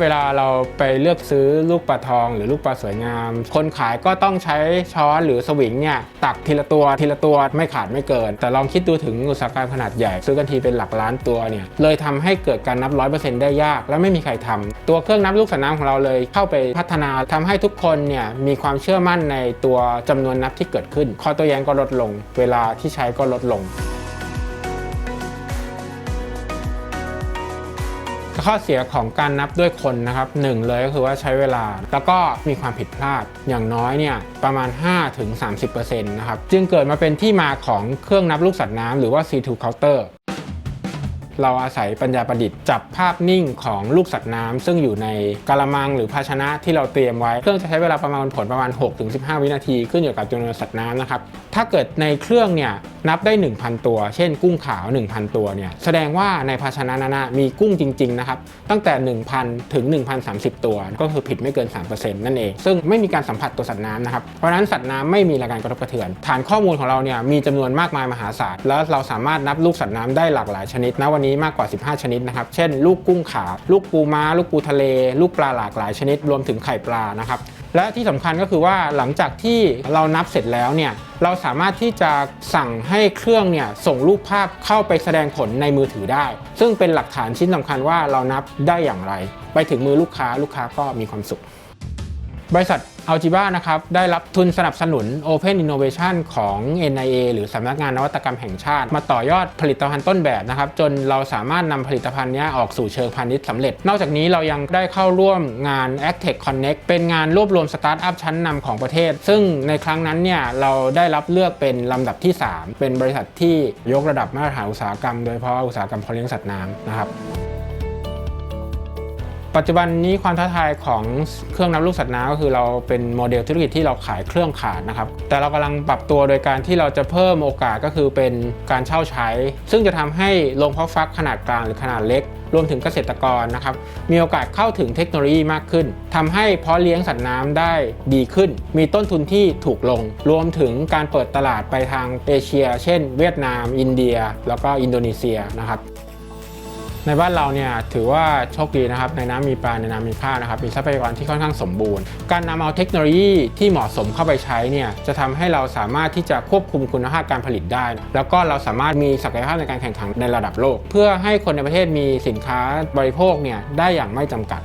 เวลาเราไปเลือกซื้อลูกปลาทองหรือลูกปลาสวยงาม คนขายก็ต้องใช้ช้อนหรือสวิงเนี่ยตักทีละตัวทีละตัวไม่ขาดไม่เกิน แต่ลองคิดดูถึงอุตสาหกรรมขนาดใหญ่ซื้อกันทีเป็นหลักล้านตัวเนี่ยเลยทำให้เกิดการนับร้อยเปอร์เซ็นต์ได้ยาก และไม่มีใครทำตัวเครื่องนับลูกสัตว์น้ำของเราเลยเข้าไปพัฒนาทำให้ทุกคนเนี่ยมีความเชื่อมั่นในตัวจำนวนนับที่เกิดขึ้นข้อโต้แย้งก็ลดลง เวลาที่ใช้ก็ลดลง ข้อเสียของการนับด้วยคนนะครับหนึ่งเลยก็คือว่าใช้เวลา แล้วก็มีความผิดพลาดอย่างน้อยเนี่ยประมาณ 5-30%นะครับจึงเกิดมาเป็นที่มาของเครื่องนับลูกสัตว์น้ำหรือว่า C2 counter เราอาศัยปัญญาประดิษฐ์จับภาพนิ่งของลูกสัตว์น้ำซึ่งอยู่ในกะละมังหรือภาชนะที่เราเตรียมไว้ เครื่องจะใช้เวลาประมาณผลประมาณ 6-15 วินาทีขึ้นอยู่กับจำนวนสัตว์น้ำนะครับ ถ้าเกิดในเครื่องเนี่ยนับได้ 1,000 ตัว เช่นกุ้งขาว 1,000 ตัวเนี่ยแสดงว่าในภาชนะนั้นมีกุ้งจริงๆนะครับตั้งแต่ 1,000 ถึง 1,030 ตัว ก็คือผิดไม่เกิน 3%นั่นเอง ซึ่งไม่มีการสัมผัสตัวสัตว์น้ำนะครับเพราะนั้นสัตว์น้ำไม่มีการกระทบกระเทือน ฐานข้อมูลของเราเนี่ยมีจำนวนมากมายมหาศาลแล้วเราสามารถนับลูกสัตว์น้ำได้หลากหลายชนิดนะวันนี้มากกว่า 15 ชนิดนะครับเช่น ลูกกุ้งขาว ลูกปูม้า ลูกปูทะเล ลูกปลาหลากหลายชนิด รวมถึงไข่ปลานะครับและที่สำคัญก็คือว่าหลังจากที่เรานับเสร็จแล้วเนี่ยเราสามารถที่จะสั่งให้เครื่องเนี่ยส่งรูปภาพเข้าไปแสดงผลในมือถือได้ ซึ่งเป็นหลักฐานชิ้นสำคัญว่าเรานับได้อย่างไร ไปถึงมือลูกค้าลูกค้าก็มีความสุข บริษัท Algebra นะครับได้รับทุนสนับสนุน Open Innovation ของ NIA หรือสำนักงานนวัตกรรมแห่งชาติ มาต่อยอดผลิตภัณฑ์ต้นแบบนะครับ จนเราสามารถนำผลิตภัณฑ์นี้ออกสู่เชิงพาณิชย์สำเร็จ นอกจากนี้เรายังได้เข้าร่วมงาน Actech Connect เป็นงานรวบรวมสตาร์ทอัพชั้นนำของประเทศ ซึ่งในครั้งนั้นเนี่ยเราได้รับเลือกเป็นลำดับที่ 3 เป็นบริษัทที่ยกระดับมาตรฐานอุตสาหกรรม โดยเฉพาะอุตสาหกรรมเพาะเลี้ยงสัตว์น้ำนะครับ ปัจจุบันนี้ความท้าทายของเครื่องนับลูกสัตว์น้ำก็คือเราเป็นโมเดลธุรกิจที่เราขายเครื่องขาดนะครับ แต่เรากำลังปรับตัวโดยการที่เราจะเพิ่มโอกาสก็คือเป็นการเช่าใช้ ซึ่งจะทำให้โรงเพาะฟักขนาดกลางหรือขนาดเล็ก รวมถึงเกษตรกรนะครับ มีโอกาสเข้าถึงเทคโนโลยีมากขึ้นทำให้เพาะเลี้ยงสัตว์น้ำได้ดีขึ้น มีต้นทุนที่ถูกลง รวมถึงการเปิดตลาดไปทางเอเชีย เช่น เวียดนาม อินเดีย แล้วก็อินโดนีเซียนะครับ ในบ้านเราเนี่ยถือว่าโชคดีนะครับในน้ำมีปลาในน้ำมีข้าวนะครับมีทรัพยากรที่ค่อนข้างสมบูรณ์ การนำเอาเทคโนโลยีที่เหมาะสมเข้าไปใช้เนี่ยจะทำให้เราสามารถที่จะควบคุมคุณภาพการผลิตได้ แล้วก็เราสามารถมีศักยภาพในการแข่งขันในระดับโลก เพื่อให้คนในประเทศมีสินค้าบริโภคเนี่ยได้อย่างไม่จำกัด